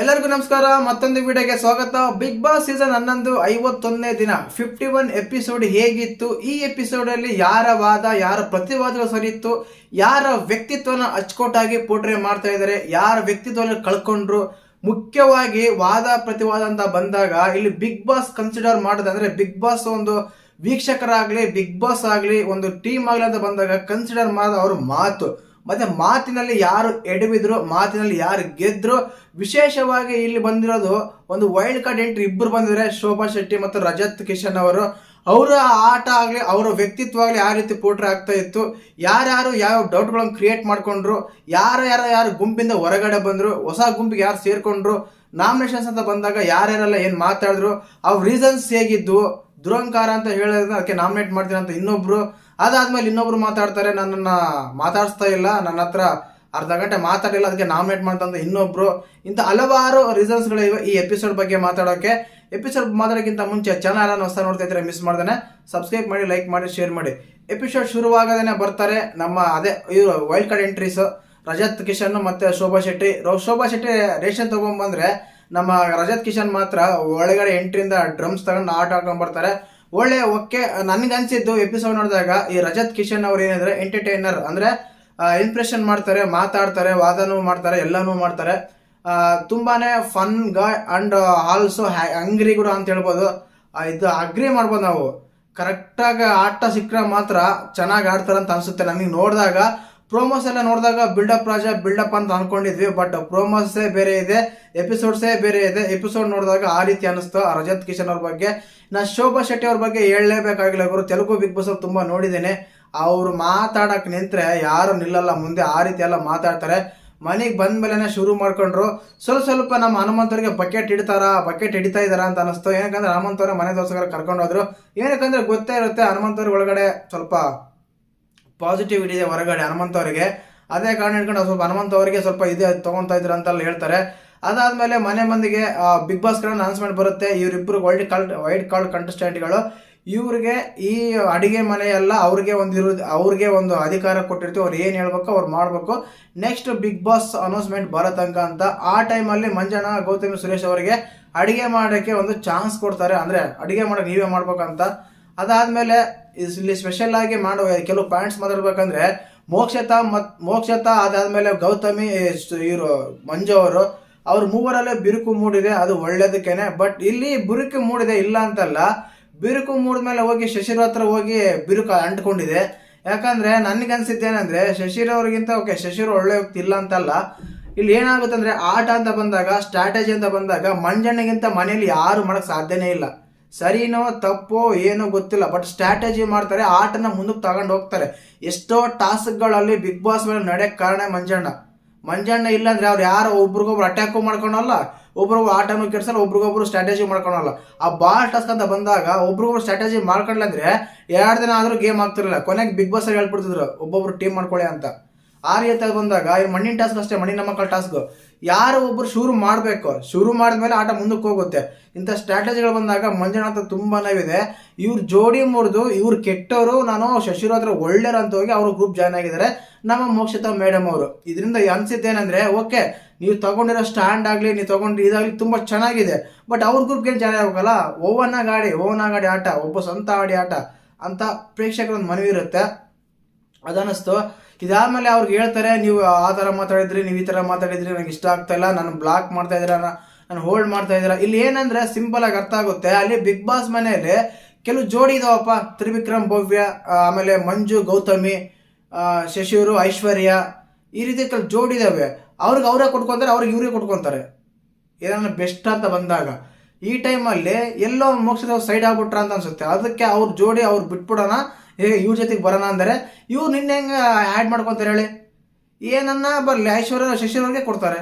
ಎಲ್ಲರಿಗೂ ನಮಸ್ಕಾರ, ಮತ್ತೊಂದು ವಿಡಿಯೋಗೆ ಸ್ವಾಗತ. ಬಿಗ್ ಬಾಸ್ ಸೀಸನ್ ಹನ್ನೊಂದು, ಐವತ್ತೊಂದನೇ ದಿನ. ಫಿಫ್ಟಿ ಒನ್ ಎಪಿಸೋಡ್ ಹೇಗಿತ್ತು? ಈ ಎಪಿಸೋಡ್ ಅಲ್ಲಿ ಯಾರ ವಾದ, ಯಾರ ಪ್ರತಿವಾದಗಳು ಸರಿಯಿತ್ತು? ಯಾರ ವ್ಯಕ್ತಿತ್ವನ ಅಚ್ಚುಕಟ್ಟಾಗಿ ಪೋಟ್ರೆ ಮಾಡ್ತಾ ಇದ್ದಾರೆ? ಯಾರ ವ್ಯಕ್ತಿತ್ವನ ಕಳ್ಕೊಂಡ್ರು? ಮುಖ್ಯವಾಗಿ ವಾದ, ಪ್ರತಿವಾದ ಅಂತ ಬಂದಾಗ ಇಲ್ಲಿ ಬಿಗ್ ಬಾಸ್ ಕನ್ಸಿಡರ್ ಮಾಡೋದಂದ್ರೆ ಬಿಗ್ ಬಾಸ್ ಒಂದು ವೀಕ್ಷಕರಾಗ್ಲಿ ಬಿಗ್ ಬಾಸ್ ಆಗ್ಲಿ, ಒಂದು ಟೀಮ್ ಆಗ್ಲಿ ಅಂತ ಬಂದಾಗ ಕನ್ಸಿಡರ್ ಮಾಡೋದು ಅವ್ರ ಮಾತು. ಮತ್ತೆ ಮಾತಿನಲ್ಲಿ ಯಾರು ಎಡವಿದ್ರು, ಮಾತಿನಲ್ಲಿ ಯಾರು ಗೆದ್ರು, ವಿಶೇಷವಾಗಿ ಇಲ್ಲಿ ಬಂದಿರೋದು ಒಂದು ವೈಲ್ಡ್ ಕಾರ್ಡ್ ಎಂಟ್ರಿ ಇಬ್ಬರು ಬಂದಿದ್ದಾರೆ, ಶೋಭಾ ಶೆಟ್ಟಿ ಮತ್ತು ರಜತ್ ಕಿಶನ್ ಅವರು. ಅವರ ಆಟ ಆಗಲಿ, ಅವರ ವ್ಯಕ್ತಿತ್ವ ಆಗಲಿ ಯಾವ ರೀತಿ ಪೋಟ್ರೆ ಆಗ್ತಾ ಇತ್ತು. ಯಾರ್ಯಾರು ಯಾವ ಡೌಟ್ಗಳನ್ನು ಕ್ರಿಯೇಟ್ ಮಾಡಿಕೊಂಡ್ರು, ಯಾರು ಯಾರು ಯಾರು ಗುಂಪಿಂದ ಹೊರಗಡೆ ಬಂದರು, ಹೊಸ ಗುಂಪಿಗೆ ಯಾರು ಸೇರಿಕೊಂಡ್ರು ನಾಮಿನೇಷನ್ಸ್ ಅಂತ ಬಂದಾಗ ಯಾರ್ಯಾರೆಲ್ಲ ಏನು ಮಾತಾಡಿದ್ರು ಅವ್ರ ರೀಸನ್ಸ್ ಹೇಗಿದ್ದು ದುರಂಕಾರ ಅಂತ ಹೇಳೋದನ್ನ ಅದಕ್ಕೆ ನಾಮಿನೇಟ್ ಮಾಡ್ತೀನಿ ಅಂತ ಇನ್ನೊಬ್ರು ಅದಾದ್ಮೇಲೆ ಇನ್ನೊಬ್ರು ಮಾತಾಡ್ತಾರೆ, ನನ್ನನ್ನ ಮಾತಾಡಿಸ್ತಾ ಇಲ್ಲ, ನನ್ನ ಹತ್ರ ಅರ್ಧ ಗಂಟೆ ಮಾತಾಡಿಲ್ಲ, ಅದಕ್ಕೆ ನಾಮಿನೇಟ್ ಮಾಡ್ತಂತ ಇನ್ನೊಬ್ರು. ಇಂಥ ಹಲವಾರು ರೀಸನ್ಸ್ಗಳಿವೆ ಈ ಎಪಿಸೋಡ್ ಬಗ್ಗೆ ಮಾತಾಡೋಕೆ. ಎಪಿಸೋಡ್ ಮಾತಾಡೋಕ್ಕಿಂತ ಮುಂಚೆ ಚಾನಲ್ ಹೊಸ ನೋಡ್ತಾ ಇದ್ರೆ ಮಿಸ್ ಮಾಡ್ದೇನೆ. ಸಬ್ಸ್ಕ್ರೈಬ್ ಮಾಡಿ ಲೈಕ್ ಮಾಡಿ ಶೇರ್ ಮಾಡಿ. ಎಪಿಸೋಡ್ ಶುರುವಾಗದೇನೆ ಬರ್ತಾರೆ ನಮ್ಮ ಅದೇ ಇವರು wild card entries Rajat Kishan ಮತ್ತೆ ಶೋಭಾ ಶೆಟ್ಟಿ. ಶೋಭಾ ಶೆಟ್ಟಿ ರೇಷನ್ ತಗೊಂಡ್ಬಂದ್ರೆ ನಮ್ಮ ರಜತ್ ಕಿಶನ್ ಮಾತ್ರ ಒಳಗಡೆ ಎಂಟ್ರಿಂದ ಡ್ರಮ್ಸ್ ತಗೊಂಡು ಆಟ ಆಡ್ಕೊಂಡ್ ಬರ್ತಾರೆ. ಒಳ್ಳೆ ಓಕೆ, ನನ್ಗೆ ಅನ್ಸಿದ್ದು ಎಪಿಸೋಡ್ ನೋಡಿದಾಗ ಈ ರಜತ್ ಕಿಶನ್ ಅವ್ರು ಏನಂದ್ರೆ ಎಂಟರ್ಟೈನರ್ ಅಂದ್ರೆ ಇಂಪ್ರೆಷನ್ ಮಾಡ್ತಾರೆ, ಮಾತಾಡ್ತಾರೆ, ವಾದನೂ ಮಾಡ್ತಾರೆ, ಎಲ್ಲಾನು ಮಾಡ್ತಾರೆ. ತುಂಬಾನೇ fun guy and also hungry ಕೂಡ ಅಂತ ಹೇಳ್ಬೋದು. ಇದು ಅಗ್ರಿ ಮಾಡ್ಬೋದು ನಾವು. ಕರೆಕ್ಟಾಗಿ ಆಟ ಸಿಕ್ಕರೆ ಮಾತ್ರ ಚೆನ್ನಾಗಿ ಆಡ್ತಾರೆ ಅಂತ ಅನ್ಸುತ್ತೆ. ನನಗೆ ನೋಡಿದಾಗ ಪ್ರೋಮೋಸ್ ಎಲ್ಲ ನೋಡಿದಾಗ ಬಿಲ್ಡಪ್ ರಾಜ ಬಿಲ್ಡಪ್ ಅಂತ ಅನ್ಕೊಂಡಿದ್ವಿ ಬಟ್ ಪ್ರೋಮೋಸೇ ಬೇರೆ ಇದೆ ಎಪಿಸೋಡ್ಸೇ ಬೇರೆ ಇದೆ. ಎಪಿಸೋಡ್ ನೋಡಿದಾಗ ಆ ರೀತಿ ಅನಿಸ್ತು ರಜತ್ ಕಿಶನ್ ಅವ್ರ ಬಗ್ಗೆ. ನಾ ಶೋಭಾ ಶೆಟ್ಟಿ ಅವ್ರ ಬಗ್ಗೆ ಹೇಳಲೇಬೇಕಾಗಿಲ್ಲ ಗುರು. ತೆಲುಗು ಬಿಗ್ ಬಾಸ್ ತುಂಬ ನೋಡಿದ್ದೇನೆ. ಅವ್ರು ಮಾತಾಡಕ್ ನಿಂತ್ರೆ ಯಾರು ನಿಲ್ಲಲ್ಲ, ಮುಂದೆ ಆ ರೀತಿ ಎಲ್ಲ ಮಾತಾಡ್ತಾರೆ. ಮನೆಗೆ ಬಂದ್ಮೇಲೆ ಶುರು ಮಾಡ್ಕೊಂಡ್ರು. ಸ್ವಲ್ಪ ಸ್ವಲ್ಪ ನಮ್ಮ ಹನುಮಂತವ್ರಿಗೆ ಬಕೆಟ್ ಹಿಡಿತಾರ ಬಕೆಟ್ ಹಿಡಿತಾ ಇದಾರ ಅಂತ ಅನಿಸ್ತು ಏನಕ್ಕಂದ್ರೆ ಹನುಮಂತವ್ರ ಮನೆ ದೋಸ್ಕರ ಕರ್ಕೊಂಡೋದ್ರು ಏನಕ್ಕಂದ್ರೆ ಗೊತ್ತೇ ಇರುತ್ತೆ ಹನುಮಂತವ್ರ ಒಳಗಡೆ ಸ್ವಲ್ಪ ಪಾಸಿಟಿವ್ ಇದೆ ಹೊರಗಡೆ ಹನುಮಂತ ಅವರಿಗೆ. ಅದೇ ಕಾರಣ ಇಟ್ಕೊಂಡು ಸ್ವಲ್ಪ ಹನುಮಂತ ಅವರಿಗೆ ಸ್ವಲ್ಪ ಇದೆ ತಗೊಂತಾ ಇದ್ರು ಅಂತೆಲ್ಲ ಹೇಳ್ತಾರೆ. ಅದಾದ್ಮೇಲೆ ಮನೆ ಮಂದಿಗೆ ಬಿಗ್ ಬಾಸ್ ಕಡೆ ಅನೌನ್ಸ್ಮೆಂಟ್ ಬರುತ್ತೆ ಇವರಿಬ್ಬರು ವೈಲ್ಡ್ ಕಾರ್ಡ್ ವೈಟ್ ಕಾರ್ಡ್ ಕಂಟೆಸ್ಟೆಂಟ್ಗಳು ಇವ್ರಿಗೆ ಈ ಅಡಿಗೆ ಮನೆ ಎಲ್ಲ ಅವ್ರಿಗೆ ಒಂದು ಇರೋದು ಅವ್ರಿಗೆ ಒಂದು ಅಧಿಕಾರ ಕೊಟ್ಟಿರ್ತೀವಿ, ಅವ್ರು ಏನು ಹೇಳ್ಬೇಕು, ಅವ್ರು ಮಾಡಬೇಕು. ನೆಕ್ಸ್ಟ್ ಬಿಗ್ ಬಾಸ್ ಅನೌನ್ಸ್ಮೆಂಟ್ ಬರೋ ತನಕ ಅಂತ, ಆ ಟೈಮಲ್ಲಿ ಮಂಜಣ್ಣ, ಗೌತಮಿ, ಸುರೇಶ್ ಅವರಿಗೆ ಅಡಿಗೆ ಮಾಡೋಕ್ಕೆ ಒಂದು ಚಾನ್ಸ್ ಕೊಡ್ತಾರೆ. ಅಂದರೆ ಅಡಿಗೆ ಮಾಡೋಕೆ ನೀವೇ ಮಾಡ್ಬೇಕಂತ. ಅದಾದ್ಮೇಲೆ ಇಲ್ಲಿ ಸ್ಪೆಷಲ್ ಆಗಿ ಮಾಡುವ ಕೆಲವು ಪಾಯಿಂಟ್ಸ್ ಮಾತಾಡ್ಬೇಕಂದ್ರೆ ಮೋಕ್ಷತಾ ಮತ್, ಮೋಕ್ಷತ ಅದಾದ್ಮೇಲೆ ಗೌತಮಿ ಇವರು ಮಂಜು ಅವರು, ಅವ್ರ ಮೂವರಲ್ಲೇ ಬಿರುಕು ಮೂಡಿದೆ, ಅದು ಒಳ್ಳೇದಕ್ಕೇನೆ. ಬಟ್ ಇಲ್ಲಿ ಬಿರುಕು ಮೂಡಿದೆ ಇಲ್ಲ ಅಂತಲ್ಲ, ಬಿರುಕು ಮೂಡಿದ್ಮೇಲೆ ಹೋಗಿ ಶಶಿರ ಹತ್ರ ಹೋಗಿ ಬಿರುಕು ಅಂಟ್ಕೊಂಡಿದೆ. ಯಾಕಂದ್ರೆ ನನಗೆ ಅನ್ಸಿದ್ದೇನೆಂದ್ರೆ ಶಶಿರ್ ಅವ್ರಿಗಿಂತ ಓಕೆ ಶಶಿರ ಒಳ್ಳೆ ಇಲ್ಲ ಅಂತಲ್ಲ, ಇಲ್ಲಿ ಏನಾಗುತ್ತೆ ಆಟ ಅಂತ ಬಂದಾಗ ಸ್ಟ್ರಾಟಜಿ ಅಂತ ಬಂದಾಗ ಮಂಜಣ್ಣಗಿಂತ ಮನೆಯಲ್ಲಿ ಯಾರು ಮಾಡಕ್ ಸಾಧ್ಯನೇ ಇಲ್ಲ. ಸರಿನೋ ತಪ್ಪೋ ಏನೋ ಗೊತ್ತಿಲ್ಲ ಬಟ್ ಸ್ಟ್ರಾಟಜಿ ಮಾಡ್ತಾರೆ, ಆಟನ ಮುಂದಕ್ಕೆ ತಗೊಂಡು ಹೋಗ್ತಾರೆ. ಎಷ್ಟೋ ಟಾಸ್ಕ್ಗಳಲ್ಲಿ ಬಿಗ್ ಬಾಸ್ ಮೇಲೆ ನಡೆಯಕ್ಕೆ ಕಾರಣ ಮಂಜಣ್ಣ. ಮಂಜಣ್ಣ ಇಲ್ಲ ಅಂದ್ರೆ ಅವ್ರು ಯಾರು ಒಬ್ರಿಗೊಬ್ರು ಅಟ್ಯಾಕು ಮಾಡ್ಕೊಳಲ್ಲ, ಒಬ್ರಿಗೊಬ್ರು ಆಟನೂ ಕೆಡ್ಸಲ್ಲ, ಒಬ್ರಿಗೊಬ್ರು ಸ್ಟ್ರಾಟಜಿ ಮಾಡ್ಕೊಳಲ್ಲ. ಆ ಬಾಲ್ ಟಾಸ್ಕ್ ಅಂತ ಬಂದಾಗ ಒಬ್ರಿಗೊಬ್ರು ಸ್ಟ್ರಾಟಜಿ ಮಾಡ್ಕೊಂಡ್ಲಂದ್ರೆ ಎರಡು ದಿನ ಆದ್ರೂ ಗೇಮ್ ಆಗ್ತಿರಲಿಲ್ಲ ಕೊನೆಗೆ ಬಿಗ್ ಬಾಸ್ ಹೇಳ್ಬಿಡ್ತಿದ್ರು, ಒಬ್ಬೊಬ್ರು ಟೀಮ್ ಮಾಡ್ಕೊಳ್ಳಿ ಅಂತ. ಆ ರೀತಿಯಾಗಿ ಬಂದಾಗ, ಇವ್ರು ಮಣ್ಣಿನ ಟಾಸ್ಕ್ ಅಷ್ಟೇ, ಮಣ್ಣಿನ ಮಕ್ಕಳ ಟಾಸ್ಕ್ ಯಾರು ಒಬ್ರು ಶುರು ಮಾಡಬೇಕು. ಶುರು ಮಾಡಿದ್ಮೇಲೆ ಆಟ ಮುಂದಕ್ಕೆ ಹೋಗುತ್ತೆ. ಇಂಥ ಸ್ಟ್ರಾಟಜಿಗಳು ಬಂದಾಗ ಮಂಜುನಾಥ ತುಂಬಾ ನೋವಿದೆ. ಇವ್ರ ಜೋಡಿ ಮುರಿದು, ಇವ್ರು ಕೆಟ್ಟವರು, ನಾನು ಶಶಿರು ಹತ್ರ ಒಳ್ಳೆಯರು ಅಂತ ಹೋಗಿ ಅವರು ಗ್ರೂಪ್ ಜಾಯ್ನ್ ಆಗಿದ್ದಾರೆ. ನಮ್ಮ ಮೋಕ್ಷತಾ ಮೇಡಮ್ ಅವರು. ಇದರಿಂದ ಅನ್ಸಿದ್ದೇನೆಂದ್ರೆ ಓಕೆ, ನೀವು ತಗೊಂಡಿರೋ ಸ್ಟ್ಯಾಂಡ್ ಆಗಲಿ, ನೀವು ತೊಗೊಂಡು ಇದಾಗಲಿ ತುಂಬ ಚೆನ್ನಾಗಿದೆ. ಬಟ್ ಅವ್ರ ಗ್ರೂಪ್ಗೆ ಜಾಯ್ನ್ ಆಗಬೇಕಲ್ಲ? ಓವನ್ನ ಗಾಡಿ ಓವನ್ನ ಗಾಡಿ ಆಟ, ಒಬ್ಬ ಸ್ವಂತ ಆಡಿ ಆಟ ಅಂತ ಪ್ರೇಕ್ಷಕರ ಒಂದು ಮನವಿ ಇರುತ್ತೆ. ಅದನ್ನಿಸ್ತು. ಇದಾದ್ಮೇಲೆ ಅವ್ರಿಗೆ ಹೇಳ್ತಾರೆ, ನೀವು ಆ ಥರ ಮಾತಾಡಿದ್ರಿ, ನೀವು ಈ ಥರ ಮಾತಾಡಿದ್ರಿ ನನಗೆ ಇಷ್ಟ ಆಗ್ತಾಯಿಲ್ಲ ನಾನು ಬ್ಲಾಕ್ ಮಾಡ್ತಾ ಇದ್ದೀರಾ ನಾನು ಹೋಲ್ಡ್ ಮಾಡ್ತಾ ಇದ್ದೀರಾ. ಇಲ್ಲಿ ಏನಂದ್ರೆ ಸಿಂಪಲ್ ಆಗಿ ಅರ್ಥ ಆಗುತ್ತೆ. ಅಲ್ಲಿ ಬಿಗ್ ಬಾಸ್ ಮನೆಯಲ್ಲಿ ಕೆಲವು ಜೋಡಿ ಇದಾವಪ್ಪ. ತ್ರಿವಿಕ್ರಮ್, ಭವ್ಯ ಆಮೇಲೆ ಮಂಜು, ಗೌತಮಿ ಶಶಿಯವರು, ಐಶ್ವರ್ಯ, ಈ ರೀತಿ ಕೆಲವು ಜೋಡಿ ಇದಾವೆ. ಅವ್ರಿಗೆ ಅವರೇ ಕೊಟ್ಕೊತಾರೆ, ಅವ್ರಿಗೆ ಇವರೇ ಕೊಟ್ಕೊತಾರೆ. ಏನಾದ್ರು ಬೆಸ್ಟ್ ಅಂತ ಬಂದಾಗ. ಈ ಟೈಮಲ್ಲಿ ಎಲ್ಲೋ ಮೋಕ್ಷದ ಸೈಡ್ ಆಗ್ಬಿಟ್ರ ಅಂತ ಅನ್ಸುತ್ತೆ. ಅದಕ್ಕೆ ಅವ್ರ ಜೋಡಿ ಅವ್ರು ಬಿಟ್ಬಿಡೋಣ. ಹೇಗೆ ಇವ್ರ ಜೊತೆಗೆ ಬರೋಣ ಅಂದರೆ, ಇವ್ರು ನಿನ್ನೆ ಹೆಂಗೆ ಆ್ಯಡ್ ಮಾಡ್ಕೊತಾರೆ ಹೇಳಿ? ಏನನ್ನ ಬರಲಿ, ಐಶ್ವರ್ಯ ಶಶಿರವ್ರಿಗೆ ಕೊಡ್ತಾರೆ.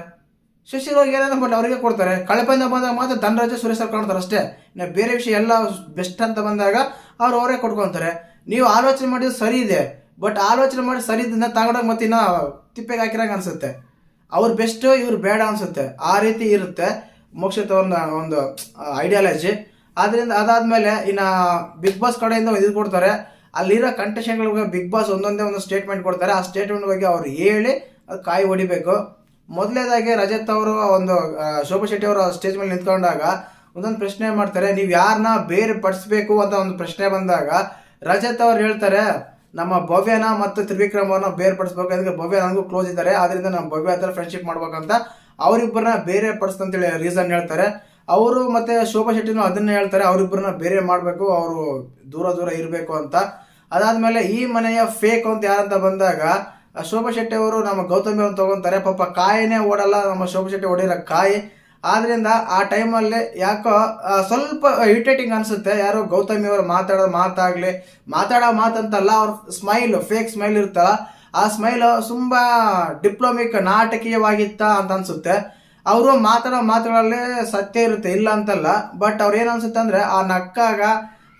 ಶಶಿರವ್ರಿಗೆ ಏನನ್ನ ಬರಲಿ, ಅವರಿಗೆ ಕೊಡ್ತಾರೆ. ಕಳಪೆಯಿಂದ ಬಂದಾಗ ಮಾತ್ರ ಧನರಾಜ, ಸುರೇಶ್ ಅವ್ರು ಕಾಣ್ತಾರೆ ಅಷ್ಟೇ. ಇನ್ನು ಬೇರೆ ವಿಷಯ ಎಲ್ಲ ಬೆಸ್ಟ್ ಅಂತ ಬಂದಾಗ ಅವ್ರು ಅವರೇ ಕೊಟ್ಕೊತಾರೆ. ನೀವು ಆಲೋಚನೆ ಮಾಡಿದ್ದು ಸರಿ ಇದೆ. ಬಟ್ ಆಲೋಚನೆ ಮಾಡಿ ಸರಿ ಇದನ್ನ ತಗೊಂಡಾಗ ಮತ್ತೆ ಇನ್ನ ತಿಪ್ಪೆಗೆ ಹಾಕಿರಂಗೆ ಅನ್ಸುತ್ತೆ. ಅವ್ರು ಬೆಸ್ಟ್ ಇವ್ರು ಬೇಡ ಅನ್ಸುತ್ತೆ. ಆ ರೀತಿ ಇರುತ್ತೆ ಮೋಕ್ಷಿತ ಒಂದು ಒಂದು ಐಡಿಯಾಲಜಿ ಆದ್ರಿಂದ ಅದಾದ್ಮೇಲೆ ಇನ್ನ ಬಿಗ್ ಬಾಸ್ ಕಡೆಯಿಂದ ಇದು ಕೊಡ್ತಾರೆ. ಅಲ್ಲಿರೋ ಕಂಟೆಸ್ಟೆಂಟ್ಗಳಿಗೆ ಬಿಗ್ ಬಾಸ್ ಒಂದೊಂದೇ ಒಂದು ಸ್ಟೇಟ್ಮೆಂಟ್ ಕೊಡ್ತಾರೆ. ಆ ಸ್ಟೇಟ್ಮೆಂಟ್ ಬಗ್ಗೆ ಅವ್ರು ಹೇಳಿ ಅದು ಕಾಯಿ ಹೊಡಿಬೇಕು. ಮೊದಲೇದಾಗಿ ರಜತ್ ಅವರು ಒಂದು ಶೋಭಾ ಶೆಟ್ಟಿ ಅವರು ಸ್ಟೇಜ್ ಮೇಲೆ ನಿಂತ್ಕೊಂಡಾಗ ಒಂದೊಂದು ಪ್ರಶ್ನೆ ಮಾಡ್ತಾರೆ. ನೀವು ಯಾರನ್ನ ಬೇರೆ ಪಡಿಸ್ಬೇಕು? ಅಂತ ಒಂದು ಪ್ರಶ್ನೆ ಬಂದಾಗ ರಜತ್ ಅವ್ರು ಹೇಳ್ತಾರೆ, ನಮ್ಮ ಭವ್ಯನ ಮತ್ತು ತ್ರಿವಿಕ್ರಮ್ ಅವ್ರನ್ನ ಬೇರ್ಪಡಿಸ್ಬೇಕು ಅದಕ್ಕೆ ಭವ್ಯ ನನಗೂ ಕ್ಲೋಸ್ ಇದ್ದಾರೆ. ಆದ್ರಿಂದ ನಮ್ಮ ಭವ್ಯ ಹತ್ರ ಫ್ರೆಂಡ್ಶಿಪ್ ಮಾಡ್ಬೇಕಂತ ಅವರಿಬ್ಬರನ್ನ ಬೇರೆ ಪಡಿಸ್ತಂತೇಳಿ ರೀಸನ್ ಹೇಳ್ತಾರೆ. ಅವರು ಮತ್ತೆ ಶೋಭಾ ಶೆಟ್ಟಿನೂ ಅದನ್ನೇ ಹೇಳ್ತಾರೆ, ಅವರಿಬ್ಬರನ್ನ ಬೇರೆ ಮಾಡಬೇಕು, ಅವರು ದೂರ ದೂರ ಇರಬೇಕು ಅಂತ. ಅದಾದ್ಮೇಲೆ ಈ ಮನೆಯ ಫೇಕ್ ಅಂತ ಯಾರಂತ ಬಂದಾಗ, ಶೋಭಾ ಶೆಟ್ಟಿ ಅವರು ನಮ್ಮ ಗೌತಮಿ ಅವ್ರನ್ನ ತಗೊಂತಾರೆ, ಪಾಪ ಕಾಯಿನೇ ಓಡಲ್ಲ, ನಮ್ಮ ಶೋಭಾ ಶೆಟ್ಟಿ ಓಡಿರೋ ಕಾಯಿ. ಆದ್ರಿಂದ ಆ ಟೈಮಲ್ಲಿ ಯಾಕೋ ಸ್ವಲ್ಪ ಇರಿಟೇಟಿಂಗ್ ಅನಿಸುತ್ತೆ, ಯಾರೋ ಗೌತಮಿ ಅವರು ಮಾತಾಡೋ ಮಾತಾಗಲಿ. ಮಾತಾಡೋ ಮಾತಂತಲ್ಲ, ಅವ್ರ ಸ್ಮೈಲ್ ಫೇಕ್ ಸ್ಮೈಲ್ ಇರ್ತಲ್ಲ ಆ ಸ್ಮೈಲ್ ತುಂಬಾ ಡಿಪ್ಲೊಮಿಕ್ ನಾಟಕೀಯವಾಗಿತ್ತ ಅಂತ ಅನ್ಸುತ್ತೆ. ಅವರು ಮಾತಾಡೋ ಮಾತುಗಳಲ್ಲಿ ಸತ್ಯ ಇರುತ್ತೆ, ಇಲ್ಲ ಅಂತಲ್ಲ. ಬಟ್ ಅವ್ರು ಏನು ಅನ್ಸುತ್ತೆ ಅಂದರೆ ಆ ನಕ್ಕಾಗ,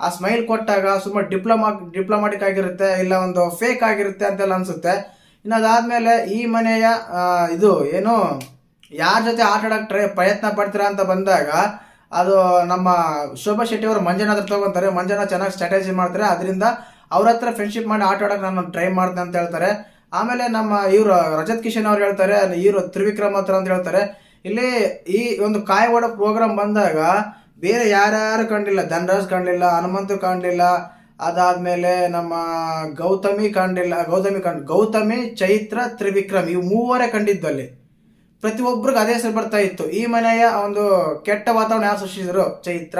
ಆ ಸ್ಮೈಲ್ ಕೊಟ್ಟಾಗ ಸುಮ್ಮ ಡಿಪ್ಲೊಮಾ ಡಿಪ್ಲೊಮಾಟಿಕ್ ಆಗಿರುತ್ತೆ, ಇಲ್ಲ ಒಂದು ಫೇಕ್ ಆಗಿರುತ್ತೆ ಅಂತೆಲ್ಲ ಅನಿಸುತ್ತೆ. ಇನ್ನು ಅದಾದಮೇಲೆ ಈ ಮನೆಯ ಇದು ಏನು, ಯಾರ ಜೊತೆ ಆಟ ಆಡೋಕೆ ಟ್ರೈ, ಪ್ರಯತ್ನ ಪಡ್ತೀರಾ ಅಂತ ಬಂದಾಗ, ಅದು ನಮ್ಮ ಶೋಭಾ ಶೆಟ್ಟಿ ಅವರು ಮಂಜನ ಹತ್ರ ತೊಗೊಂತಾರೆ. ಮಂಜನ ಚೆನ್ನಾಗಿ ಸ್ಟ್ರಾಟಜಿ ಮಾಡ್ತಾರೆ. ಅದರಿಂದ ಅವ್ರ ಹತ್ರ ಫ್ರೆಂಡ್ಶಿಪ್ ಮಾಡಿ ಆಟ ಆಡೋಕೆ ನಾನು ಟ್ರೈ ಮಾಡ್ತೇನೆ ಅಂತ ಹೇಳ್ತಾರೆ. ಆಮೇಲೆ ನಮ್ಮ ಇವರು ರಜತ್ ಕಿಶನ್ ಅವ್ರು ಹೇಳ್ತಾರೆ ಇವರು ತ್ರಿವಿಕ್ರಮ್ ಹತ್ರ ಅಂತ ಹೇಳ್ತಾರೆ. ಇಲ್ಲಿ ಈ ಒಂದು ಕಾಯಿ ಪ್ರೋಗ್ರಾಮ್ ಬಂದಾಗ ಬೇರೆ ಯಾರ್ಯಾರು ಕಂಡಿಲ್ಲ, ಧನರಾಜ್ ಕಂಡಿಲ್ಲ, ಹನುಮಂತು ಕಾಣಲಿಲ್ಲ ಅದಾದಮೇಲೆ ನಮ್ಮ ಗೌತಮಿ ಕಂಡಿಲ್ಲ, ಗೌತಮಿ ಕಂಡ್, ಗೌತಮಿ, ಚೈತ್ರ, ತ್ರಿವಿಕ್ರಮ್ ಇವು ಮೂವರೇ ಕಂಡಿದ್ದು ಅಲ್ಲಿ. ಪ್ರತಿಯೊಬ್ಬರಿಗೆ ಅದೇ ಹೆಸರು ಬರ್ತಾ ಇತ್ತು. ಈ ಮನೆಯ ಒಂದು ಕೆಟ್ಟ ವಾತಾವರಣ ಯಾರು ಸೃಷ್ಟಿಸಿದ್ರು? ಚೈತ್ರ.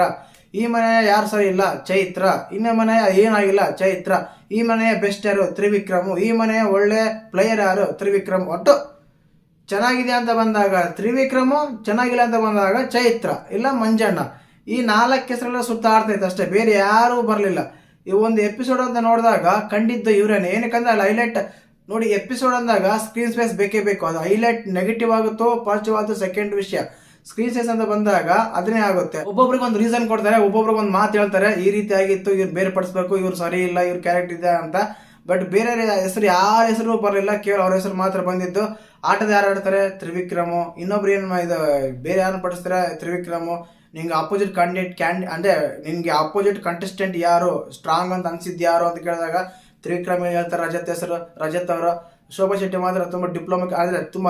ಈ ಮನೆಯ ಯಾರು ಸರಿ ಇಲ್ಲ? ಚೈತ್ರ. ಇನ್ನ ಮನೆಯ ಏನಾಗಿಲ್ಲ? ಚೈತ್ರ. ಈ ಮನೆಯ ಬೆಸ್ಟ್ ಯಾರು? ತ್ರಿವಿಕ್ರಮು. ಈ ಮನೆಯ ಒಳ್ಳೆ ಪ್ಲೇಯರ್ ಯಾರು? ತ್ರಿವಿಕ್ರಮ್. ಒಟ್ಟು ಚೆನ್ನಾಗಿದೆ ಅಂತ ಬಂದಾಗ ತ್ರಿವಿಕ್ರಮು, ಚೆನ್ನಾಗಿಲ್ಲ ಅಂತ ಬಂದಾಗ ಚೈತ್ರ, ಇಲ್ಲ ಮಂಜಣ್ಣ. ಈ ನಾಲ್ಕು ಹೆಸರೆಲ್ಲ ಸುತ್ತಾಡ್ತಾ ಇತ್ತು ಅಷ್ಟೇ, ಬೇರೆ ಯಾರೂ ಬರಲಿಲ್ಲ. ಈ ಒಂದು ಎಪಿಸೋಡ್ ಅಂತ ನೋಡಿದಾಗ ಕಂಡಿದ್ದು ಇವರೇನೆ, ಏನಕ್ಕಂದ್ರೆ ಅಲ್ಲಿ ಹೈಲೈಟ್ ನೋಡಿ ಎಪಿಸೋಡ್ ಅಂದಾಗ ಸ್ಕ್ರೀನ್ ಸ್ಪೇಸ್ ಬೇಕೇ ಬೇಕು. ಅದು ಹೈಲೈಟ್ ನೆಗೆಟಿವ್ ಆಗುತ್ತೋ ಪಾಸಿಟಿವ್ ಆಗುತ್ತೋ ಸೆಕೆಂಡ್ ವಿಷಯ. ಸ್ಕ್ರೀನ್ ಸ್ಪೇಸ್ ಅಂತ ಬಂದಾಗ ಅದನ್ನೇ ಆಗುತ್ತೆ. ಒಬ್ಬೊಬ್ರಿಗೆ ಒಂದು ರೀಸನ್ ಕೊಡ್ತಾರೆ, ಒಬ್ಬೊಬ್ರಿಗೆ ಒಂದು ಮಾತು ಹೇಳ್ತಾರೆ, ಈ ರೀತಿ ಆಗಿತ್ತು, ಇವ್ರು ಬೇರ್ಪಡಿಸ್ಬೇಕು, ಇವ್ರು ಸರಿ ಇಲ್ಲ, ಇವ್ರ ಕ್ಯಾರೆಕ್ಟರ್ ಇದೆ ಅಂತ. ಬಟ್ ಬೇರೆ ಹೆಸರು ಯಾರ ಹೆಸರು ಬರಲಿಲ್ಲ, ಕೇವಲ ಅವ್ರ ಹೆಸರು ಮಾತ್ರ ಬಂದಿದ್ದು. ಆಟದ ಯಾರು ಆಡ್ತಾರೆ? ತ್ರಿವಿಕ್ರಮು. ಇನ್ನೊಬ್ರು ಏನು ಇದು ಬೇರೆ ಯಾರನ್ನ ಪಡಿಸ್ತಾರೆ? ತ್ರಿವಿಕ್ರಮು. ನಿಂಗೆ ಅಪೋಸಿಟ್ ಕ್ಯಾಂಡಿಡೇಟ್ ಕ್ಯಾಂಡಿ ಅಂದ್ರೆ ನಿಮಗೆ ಅಪೋಸಿಟ್ ಕಂಟೆಸ್ಟೆಂಟ್ ಯಾರು? ಸ್ಟ್ರಾಂಗ್ ಅಂತ ಅನ್ಸಿದ್ದು ಯಾರು ಅಂತ ಕೇಳಿದಾಗ ತ್ರಿವಿಕ್ರಮ ಹೇಳ್ತಾರೆ ರಜತ್ ಹೆಸರು, ರಜತ್ ಅವರು. ಶೋಭಾ ಶೆಟ್ಟಿ ಮಾತ್ರ ತುಂಬ ಡಿಪ್ಲೊಮಿಕ್ ಆದರೆ ತುಂಬ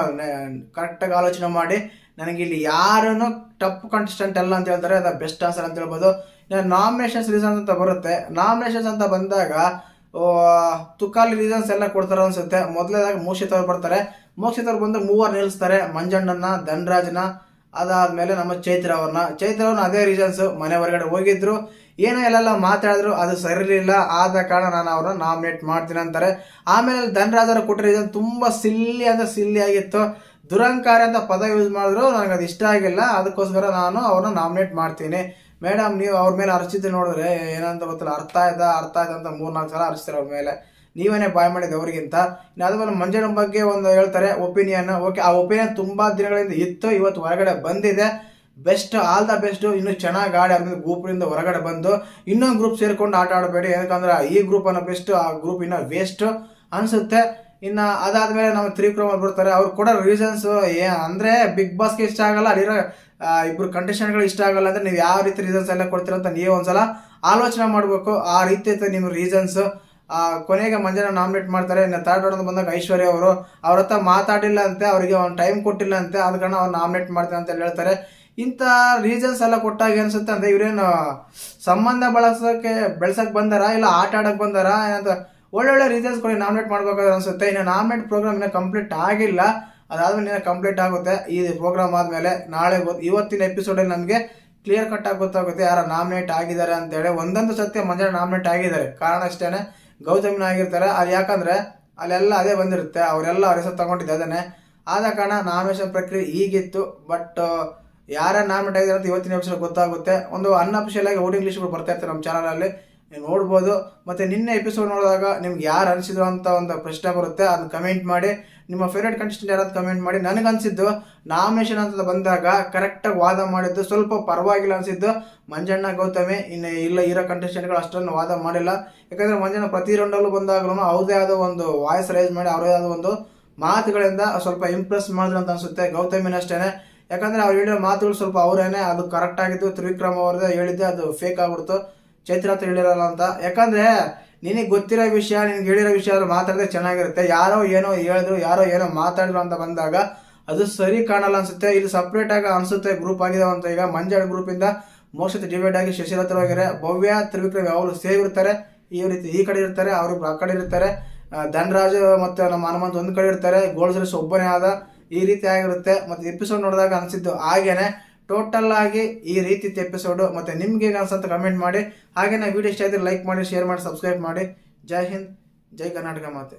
ಕರೆಕ್ಟಾಗಿ ಆಲೋಚನೆ ಮಾಡಿ, ನನಗೆ ಇಲ್ಲಿ ಯಾರನ್ನು ಟಪ್ ಕಂಟೆಸ್ಟೆಂಟ್ ಅಲ್ಲ ಅಂತ ಹೇಳ್ತಾರೆ, ಅದು ಬೆಸ್ಟ್ ಆನ್ಸರ್ ಅಂತ ಹೇಳ್ಬೋದು. ನಾಮಿನೇಷನ್ಸ್ ರೀಸನ್ ಅಂತ ಬರುತ್ತೆ. ನಾಮಿನೇಷನ್ಸ್ ಅಂತ ಬಂದಾಗ ತುಕಾಲಿ ರೀಸನ್ಸ್ ಎಲ್ಲ ಕೊಡ್ತಾರೆ ಅನ್ಸುತ್ತೆ. ಮೊದಲೇದಾಗ ಮೋಕ್ಷಿತವ್ರು ಬರ್ತಾರೆ. ಮೋಕ್ಷಿತವ್ರು ಬಂದು ಮೂವರು ನಿಲ್ಲಿಸ್ತಾರೆ ಮಂಜಣ್ಣನ ಧನರಾಜನ, ಅದಾದ್ಮೇಲೆ ನಮ್ಮ ಚೈತ್ರ ಅವ್ರನ್ನ. ಚೈತ್ರ ಅವ್ರನ್ನ ಅದೇ ರೀಸನ್ಸ್ ಮನೆ ಹೊರಗಡೆ ಹೋಗಿದ್ರು. ಏನೋ ಎಲ್ಲೆಲ್ಲ ಮಾತಾಡಿದ್ರು, ಅದು ಸರಿಲಿಲ್ಲ. ಆದ ಕಾರಣ ನಾನು ಅವ್ರನ್ನ ನಾಮಿನೇಟ್ ಮಾಡ್ತೀನಿ ಅಂತಾರೆ. ಆಮೇಲೆ ಧನರಾಜರ ಕೊಟ್ಟ ರೀಸನ್ ತುಂಬಾ ಸಿಲ್ಲಿ ಅಂದ್ರೆ ಸಿಲ್ಲಿ ಆಗಿತ್ತು. ದುರಂಕಾರ ಅಂತ ಪದ ಯೂಸ್ ಮಾಡಿದ್ರು. ನನಗೆ ಅದು ಇಷ್ಟ ಆಗಿಲ್ಲ. ಅದಕ್ಕೋಸ್ಕರ ನಾನು ಅವ್ರನ್ನ ನಾಮಿನೇಟ್ ಮಾಡ್ತೀನಿ. ಮೇಡಮ್, ನೀವು ಅವ್ರ ಮೇಲೆ ಅರ್ಚಿತೆ ನೋಡಿದ್ರೆ ಏನಂತ ಗೊತ್ತಿಲ್ಲ. ಅರ್ಥ ಆಯ್ತಾ? ಅರ್ಥ ಆಯ್ತಾ ಅಂತ ಮೂರ್ನಾಲ್ಕು ಸಲ ಅರ್ಸ್ತಾರೆ ಅವ್ರ ಮೇಲೆ. ನೀವೇನೇ ಬಾಯ್ ಮಾಡಿದ್ದು ಅವ್ರಿಗಿಂತ? ಇನ್ನು ಅದಾದ್ಮೇಲೆ ಮಂಜಣ್ಣ ಬಗ್ಗೆ ಒಂದು ಹೇಳ್ತಾರೆ ಒಪಿನಿಯನ್ ಓಕೆ ಆ ಒಪಿನಿಯನ್ ತುಂಬಾ ದಿನಗಳಿಂದ ಇತ್ತು, ಇವತ್ತು ಹೊರಗಡೆ ಬಂದಿದೆ. ಬೆಸ್ಟ್ ಆಲ್ ದ ಬೆಸ್ಟ್ ಇನ್ನೂ ಚೆನ್ನಾಗಿ ಆಡಿ ಆದ್ಮೇಲೆ ಗ್ರೂಪ್ನಿಂದ ಹೊರಗಡೆ ಬಂದು ಇನ್ನೊಂದು ಗ್ರೂಪ್ ಸೇರ್ಕೊಂಡು ಆಟ ಆಡಬೇಡಿ. ಯಾಕಂದ್ರೆ ಈ ಗ್ರೂಪ್ ಅನ್ನೋ ಬೆಸ್ಟ್ ಆ ಗ್ರೂಪ್ ಇನ್ನೂ ವೇಸ್ಟ್ ಅನ್ಸುತ್ತೆ. ಇನ್ನು ಅದಾದ್ಮೇಲೆ ನಮ್ಮ ತ್ರಿವಿಕ್ರಮ್ ಬರ್ತಾರೆ ಅವ್ರು ಕೊಡೋ ರೀಸನ್ಸ್ ಏ, ಅಂದ್ರೆ ಬಿಗ್ ಬಾಸ್ಗೆ ಇಷ್ಟ ಆಗಲ್ಲ, ಅಲ್ಲಿರೋ ಇಬ್ಬರು ಕಂಟೆಸ್ಟೆಂಟ್ಗಳು ಇಷ್ಟ ಆಗಲ್ಲ ಅಂದ್ರೆ ನೀವು ಯಾವ ರೀತಿ ರೀಸನ್ಸ್ ಎಲ್ಲ ಕೊಡ್ತೀರ ಅಂತ ನೀವು ಒಂದ್ಸಲ ಆಲೋಚನೆ ಮಾಡಬೇಕು. ಆ ರೀತಿ ನಿಮ್ಮ ರೀಸನ್ಸ್ ಕೊನೆಗೆ ಮಂಜನ ನಾಮಿನೇಟ್ ಮಾಡ್ತಾರೆ. ಇನ್ನು ಥರ್ಡ್ ರೌಂಡ್ ಬಂದಾಗ ಐಶ್ವರ್ಯ ಅವರು, ಅವ್ರ ಹತ್ರ ಮಾತಾಡಿಲ್ಲ ಅಂತೆ ಅವರಿಗೆ ಒಂದು ಟೈಮ್ ಕೊಟ್ಟಿಲ್ಲ ಅಂತೆ ಆದ ಕಾರಣ ಅವ್ರು ನಾಮಿನೇಟ್ ಮಾಡ್ತಾರೆ ಅಂತ ಹೇಳ್ತಾರೆ. ಇಂಥ ರೀಸನ್ಸ್ ಎಲ್ಲ ಕೊಟ್ಟಾಗ ಅನ್ಸುತ್ತೆ ಅಂದ್ರೆ ಇವರೇನು ಸಂಬಂಧ ಬಳಸೋಕ್ಕೆ, ಬೆಳ್ಸಕ್ ಬಂದಾರ, ಇಲ್ಲ ಆಟ ಆಡಕ್ ಬಂದಾರ, ಏನಂತ ಒಳ್ಳೊಳ್ಳೆ ರೀಸನ್ಸ್ ಕೊಡಿ ನಾಮಿನೇಟ್ ಮಾಡ್ಬೇಕಾದ್ರೆ ಅನ್ಸುತ್ತೆ. ಇನ್ನು ನಾಮಿನೇಟ್ ಪ್ರೋಗ್ರಾಮ್ ಇನ್ನೂ ಕಂಪ್ಲೀಟ್ ಆಗಿಲ್ಲ. ಅದಾದ್ಮೇಲೆ ಇನ್ನೂ ಕಂಪ್ಲೀಟ್ ಆಗುತ್ತೆ. ಈ ಪ್ರೋಗ್ರಾಮ್ ಆದ್ಮೇಲೆ ನಾಳೆ ಇವತ್ತಿನ ಎಪಿಸೋಡಲ್ಲಿ ನಮಗೆ ಕ್ಲಿಯರ್ ಕಟ್ ಆಗಿ ಗೊತ್ತಾಗುತ್ತೆ ಯಾರು ನಾಮಿನೇಟ್ ಆಗಿದ್ದಾರೆ ಅಂತೇಳಿ. ಒಂದೊಂದು ಸತ್ಯ ಮಂಜಾನ ನಾಮಿನೇಟ್ ಆಗಿದ್ದಾರೆ. ಕಾರಣ ಅಷ್ಟೇನೆ ಗೌತಮಿನ ಆಗಿರ್ತಾರೆ. ಅದು ಯಾಕಂದರೆ ಅಲ್ಲೆಲ್ಲ ಅದೇ ಬಂದಿರುತ್ತೆ. ಅವರೆಲ್ಲ ಅವ್ರ ಹೆಸರು ತಗೊಂಡಿದ್ದೆ ಅದನ್ನೇ. ಆದ ಕಾರಣ ನಾಮಿನೇಷನ್ ಪ್ರಕ್ರಿಯೆ ಈಗಿತ್ತು. ಬಟ್ ಯಾರ ನಾಮಿನೇಟ್ ಆಗಿದ್ದಾರೆ ಅಂತ ಇವತ್ತಿನ ಎಪಿಸೋಡ್ ಗೊತ್ತಾಗುತ್ತೆ. ಒಂದು ಅನ್ಅಫಿಷಿಯಲ್ ಆಗಿ ಓಟಿಂಗ್ ಲಿಸ್ಟ್ಗಳು ಬರ್ತಾ ಇರ್ತಾರೆ ನಮ್ಮ ಚಾನಲಲ್ಲಿ ನೀವು ನೋಡ್ಬೋದು. ಮತ್ತೆ ನಿನ್ನೆ ಎಪಿಸೋಡ್ ನೋಡಿದಾಗ ನಿಮ್ಗೆ ಯಾರು ಅನಿಸಿದ್ರು ಅಂತ ಒಂದು ಪ್ರಶ್ನೆ ಬರುತ್ತೆ. ಅದನ್ನ ಕಮೆಂಟ್ ಮಾಡಿ. ನಿಮ್ಮ ಫೇವ್ರೇಟ್ ಕಂಟೆಸ್ಟೆಂಟ್ ಯಾರಾದ್ರು ಕಮೆಂಟ್ ಮಾಡಿ. ನನಗನ್ಸಿದ್ದು ನಾಮಿನೇಷನ್ ಅಂತ ಬಂದಾಗ ಕರೆಕ್ಟಾಗಿ ವಾದ ಮಾಡಿದ್ದು, ಸ್ವಲ್ಪ ಪರವಾಗಿಲ್ಲ ಅನಿಸಿದ್ದು ಮಂಜಣ್ಣ, ಗೌತಮಿ. ಇನ್ನು ಇಲ್ಲ, ಇರೋ ಕಂಟೆಸ್ಟೆಂಟ್ಗಳು ಅಷ್ಟನ್ನು ವಾದ ಮಾಡಿಲ್ಲ. ಯಾಕಂದ್ರೆ ಮಂಜಣ್ಣ ಪ್ರತಿ ರೌಂಡಲ್ಲೂ ಬಂದಾಗಲೂ ಅವ್ರದೇ ಆದ ಒಂದು ವಾಯ್ಸ್ ರೈಸ್ ಮಾಡಿ, ಅವ್ರದೇ ಆದ ಒಂದು ಮಾತುಗಳಿಂದ ಸ್ವಲ್ಪ ಇಂಪ್ರೆಸ್ ಮಾಡಿದ್ರು ಅಂತ ಅನ್ಸುತ್ತೆ. ಗೌತಮಿನ ಅಷ್ಟೇನೆ. ಯಾಕಂದ್ರೆ ಅವ್ರು ಹೇಳಿರೋ ಮಾತುಗಳು ಸ್ವಲ್ಪ ಅವರೇನೆ. ಅದು ಕರೆಕ್ಟ್ ಆಗಿದ್ದು, ತ್ರಿವಿಕ್ರಮ್ ಅವ್ರದ್ದೇ ಹೇಳಿದ್ದೆ. ಅದು ಫೇಕ್ ಆಗ್ಬಿಡ್ತು. ಚೈತ್ರ ಹತ್ರ ಹೇಳಿರಲ್ಲ ಅಂತ. ಯಾಕಂದ್ರೆ ನಿನಗೆ ಗೊತ್ತಿರೋ ವಿಷಯ, ನಿನ್ಗೆ ಹೇಳಿರೋ ವಿಷಯ ಆದ್ರೂ ಮಾತಾಡಿದ್ರೆ ಚೆನ್ನಾಗಿರುತ್ತೆ. ಯಾರೋ ಏನೋ ಹೇಳಿದ್ರು, ಯಾರೋ ಏನೋ ಮಾತಾಡಿದ್ರು ಅಂತ ಬಂದಾಗ ಅದು ಸರಿ ಕಾಣಲ್ಲ ಅನ್ಸುತ್ತೆ. ಇದು ಸಪ್ರೇಟ್ ಆಗಿ ಅನ್ಸುತ್ತೆ ಗ್ರೂಪ್ ಆಗಿದಾವಂತ ಅಂತ. ಈಗ ಮಂಜಾಳ ಗ್ರೂಪ್ ಇಂದ ಮೋಸ್ಟ್ ಡಿವೈಡ್ ಆಗಿ ಶಶಿರತ್ರ ಹೋಗಿದ್ದಾರೆ. ಭವ್ಯ, ತ್ರಿವಿಕ್ರಮ್ ಯಾವಾಗಲೂ ಸೇವ್ ಇರ್ತಾರೆ. ಈ ರೀತಿ ಈ ಕಡೆ ಇರ್ತಾರೆ ಅವರು ಆ ಕಡೆ ಇರ್ತಾರೆ. ಧನರಾಜ್ ಮತ್ತೆ ನಮ್ಮ ಹನುಮಂತ್ ಒಂದು ಕಡೆ ಇರ್ತಾರೆ. ಗೋಲ್ಡ್ ಸರ್ಸ್ ಒಬ್ಬನೇ ಆದ. ಈ ರೀತಿ ಆಗಿರುತ್ತೆ. ಮತ್ತೆ ಎಪಿಸೋಡ್ ನೋಡಿದಾಗ ಅನ್ಸಿದ್ದು ಹಾಗೇನೆ. ಟೋಟಲ್ ಆಗಿ ಈ ರೀತಿ ಎಪಿಸೋಡ್ ಮತ್ತೆ ನಿಮ್ಗೆ ಹೇಗೆ ಅನ್ಸಂತ ಕಮೆಂಟ್ ಮಾಡಿ. ಹಾಗೇನೆ ವಿಡಿಯೋ ಇಷ್ಟ ಆಯ್ತು ಲೈಕ್ ಮಾಡಿ ಶೇರ್ ಮಾಡಿ ಸಬ್ಸ್ಕ್ರೈಬ್ ಮಾಡಿ. ಜೈ ಹಿಂದ್, ಜೈ ಕರ್ನಾಟಕ ಮಾತೆ.